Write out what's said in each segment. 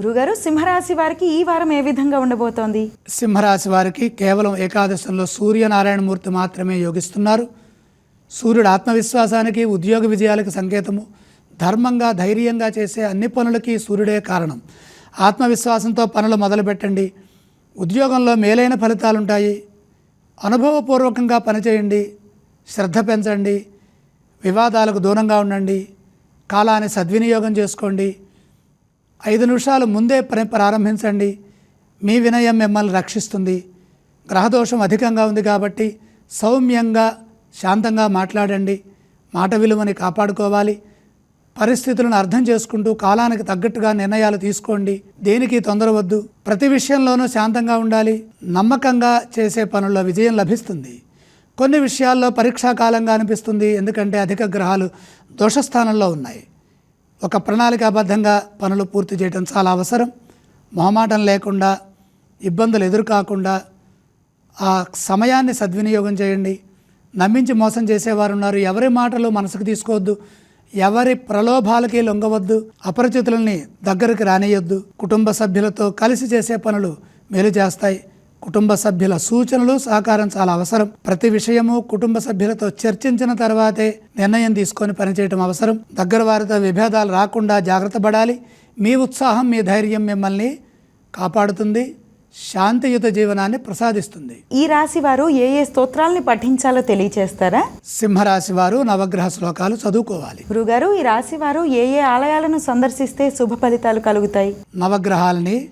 గురుగారు సింహరాశి వారికి ఈ వారం ఏ విధంగా ఉండబోతోంది? సింహరాశి వారికి కేవలం ఏకాదశంలో సూర్యనారాయణమూర్తి మాత్రమే యోగిస్తున్నారు. సూర్యుడు ఆత్మవిశ్వాసానికి ఉద్యోగ విజయాలకు సంకేతము. ధర్మంగా ధైర్యంగా చేసే అన్ని పనులకి సూర్యుడే కారణం. ఆత్మవిశ్వాసంతో పనులు మొదలుపెట్టండి. ఉద్యోగంలో మేలైన ఫలితాలుంటాయి. అనుభవపూర్వకంగా పనిచేయండి. శ్రద్ధ పెంచండి. వివాదాలకు దూరంగా ఉండండి. కాలాన్ని సద్వినియోగం చేసుకోండి. ఐదు నిమిషాలు ముందే పని ప్రారంభించండి. మీ వినయం మిమ్మల్ని రక్షిస్తుంది. గ్రహదోషం అధికంగా ఉంది కాబట్టి సౌమ్యంగా శాంతంగా మాట్లాడండి. మాట విలువని కాపాడుకోవాలి. పరిస్థితులను అర్థం చేసుకుంటూ కాలానికి తగ్గట్టుగా నిర్ణయాలు తీసుకోండి. దేనికి తొందరవద్దు ప్రతి విషయంలోనూ శాంతంగా ఉండాలి. నమ్మకంగా చేసే పనుల్లో విజయం లభిస్తుంది. కొన్ని విషయాల్లో పరీక్షాకాలంగా అనిపిస్తుంది. ఎందుకంటే అధిక గ్రహాలు దోషస్థానంలో ఉన్నాయి. ఒక ప్రణాళికాబద్ధంగా పనులు పూర్తి చేయడం చాలా అవసరం. మొహమాటం లేకుండా ఇబ్బందులు ఎదురుకాకుండా ఆ సమయాన్ని సద్వినియోగం చేయండి. నమ్మించి మోసం చేసేవారు ఉన్నారు ఎవరి మాటలు మనసుకు తీసుకోవద్దు. ఎవరి ప్రలోభాలకి లొంగవద్దు. అపరిచితులని దగ్గరికి రానియొద్దు. కుటుంబ సభ్యులతో కలిసి చేసే పనులు మేలు చేస్తాయి. కుటుంబ సభ్యుల సూచనలు సహకారం చాలా అవసరం. ప్రతి విషయము కుటుంబ సభ్యులతో చర్చించిన తర్వాతే నిర్ణయం తీసుకొని పనిచేయటం అవసరం. దగ్గర వారితో విభేదాలు రాకుండా జాగ్రత్త పడాలి. మీ ఉత్సాహం మీ ధైర్యం మిమ్మల్ని కాపాడుతుంది. శాంతియుత జీవనాన్ని ప్రసాదిస్తుంది. ఈ రాశి వారు ఏ ఏ స్తోత్రాల్ని పఠించాలో తెలియచేస్తారా? సింహరాశి వారు నవగ్రహ శ్లోకాలు చదువుకోవాలి. గురుగారు ఈ రాశి వారు ఏ ఏ ఆలయాలను సందర్శిస్తే శుభ ఫలితాలు కలుగుతాయి? నవగ్రహాలని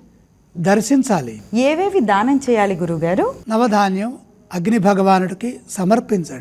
దర్శించాలి. ఏవేవి దానం చేయాలి గురుగారు? నవధాన్యం అగ్ని భగవానుడికి సమర్పించండి.